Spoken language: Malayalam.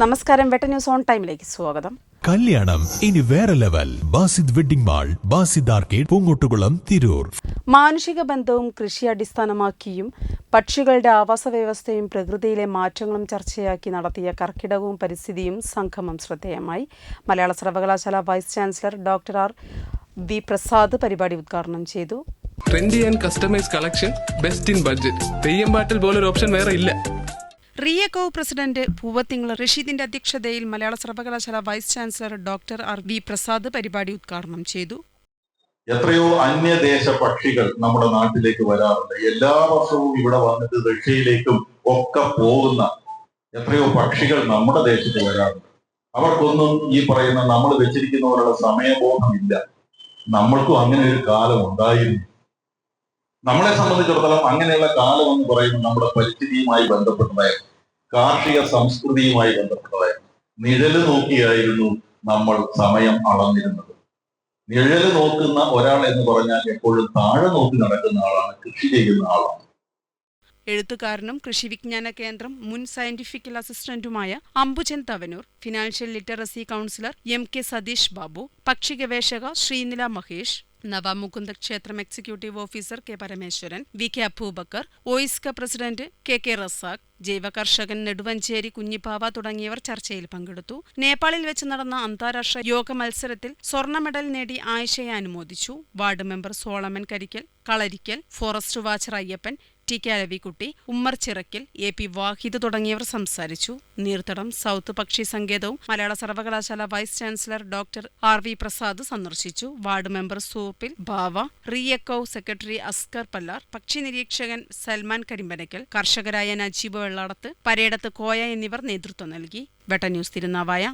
നമസ്കാരം വെട്ട ന്യൂസ് ഓൺ ടൈമിലേക്ക് സ്വാഗതം. കല്യാണം ഇനി വേറെ level. Basid wedding mall Basid arcade Poonkottukulam Tirur. മാനുഷിക ബന്ധവും കൃഷി അടിസ്ഥാനമാക്കിയും പക്ഷികളുടെ ആവാസ വ്യവസ്ഥയും പ്രകൃതിയിലെ മാറ്റങ്ങളും ചർച്ചയാക്കി നടത്തിയ കർക്കിടകവും പരിസ്ഥിതിയും സംഗമം ശ്രദ്ധേയമായി. മലയാള സർവകലാശാല vice chancellor doctor R V Prasad പരിപാടി ഉദ്ഘാടനം ചെയ്തു. Trendy and customise collection best in budget Theyyam പാട്ടിൽ പോലൊരു ഓപ്ഷൻ വേറെ ഇല്ല. റിയകോ പ്രസിഡന്റ് പൂവത്തിങ്ങൾ റഷീദിന്റെ അധ്യക്ഷതയിൽ മലയാള സർവകലാശാല vice chancellor doctor R V Prasad പരിപാടി ഉദ്ഘാടനം ചെയ്തു. എത്രയോ അന്യദേശ പക്ഷികൾ നമ്മുടെ നാട്ടിലേക്ക് വരാറുണ്ട്. എല്ലാ വർഷവും ഇവിടെ വന്നിട്ട് റഷ്യയിലേക്കും ഒക്കെ പോകുന്ന എത്രയോ പക്ഷികൾ നമ്മുടെ ദേശത്ത് വരാറുണ്ട്. അവർക്കൊന്നും ഈ പറയുന്ന നമ്മൾ വെച്ചിരിക്കുന്ന പോലുള്ള സമയബോധമില്ല. നമ്മൾക്കും അങ്ങനെ ഒരു കാലം ഉണ്ടായിരുന്നു. നമ്മളെ സംബന്ധിച്ചിടത്തോളം അങ്ങനെയുള്ള കാലം എന്ന് പറയുന്നത് നമ്മുടെ പരിസ്ഥിതിയുമായി ബന്ധപ്പെട്ടതായിരുന്നു. കാർഷിക സംസ്കൃതിയുമായി ബന്ധപ്പെട്ടതായിരുന്നു നിഴൽ നോക്കിയായിരുന്നു നമ്മൾ സമയം അളന്നിരുന്നത്. നിഴൽ നോക്കുന്ന ഒരാൾ എന്ന് പറഞ്ഞാൽ എപ്പോഴും താഴെ നോക്കി നടക്കുന്ന ആളാണ് കൃഷി ചെയ്യുന്ന ആളാണ്. എഴുത്തുകാരനും കൃഷി വിജ്ഞാന കേന്ദ്രം മുൻ scientifical അസിസ്റ്റന്റുമായ Ambujan Tavanur financial literacy councillor M K Satheesh Babu പക്ഷി ഗവേഷക ശ്രീനില മഹേഷ് നവമുകുന്ദ ക്ഷേത്രം executive officer K Parameswaran V K Abubakar OISCA president K K Razak ജൈവ കർഷകൻ നെടുവഞ്ചേരി കുഞ്ഞിപ്പാവ തുടങ്ങിയവർ ചർച്ചയിൽ പങ്കെടുത്തു. നേപ്പാളിൽ വെച്ച് നടന്ന അന്താരാഷ്ട്ര യോഗ മത്സരത്തിൽ സ്വർണ മെഡൽ നേടി ആയിഷയെ അനുമോദിച്ചു. Ward member Solomon Karikkal Kalarikkal forest watcher Ayyappan T K Ravikutty Ummer Chirakkal A P Wahid തുടങ്ങിയവർ സംസാരിച്ചു. നീർത്തടം സൗത്ത് പക്ഷി സങ്കേതവും മലയാള സർവകലാശാല vice chancellor doctor R V Prasad സന്ദർശിച്ചു. വാർഡ് മെമ്പർ സൂപ്പിൽ ബാവ റിയക്കോ സെക്രട്ടറി അസ്കർ പല്ലാർ പക്ഷി നിരീക്ഷകൻ സൽമാൻ കരിമ്പനക്കൽ കർഷകരായ നജീബ് വെള്ളാടത്ത് പരേടത്ത് കോയ എന്നിവർ നേതൃത്വം നൽകി. വെട്ട ന്യൂസ് തിരുനാവായ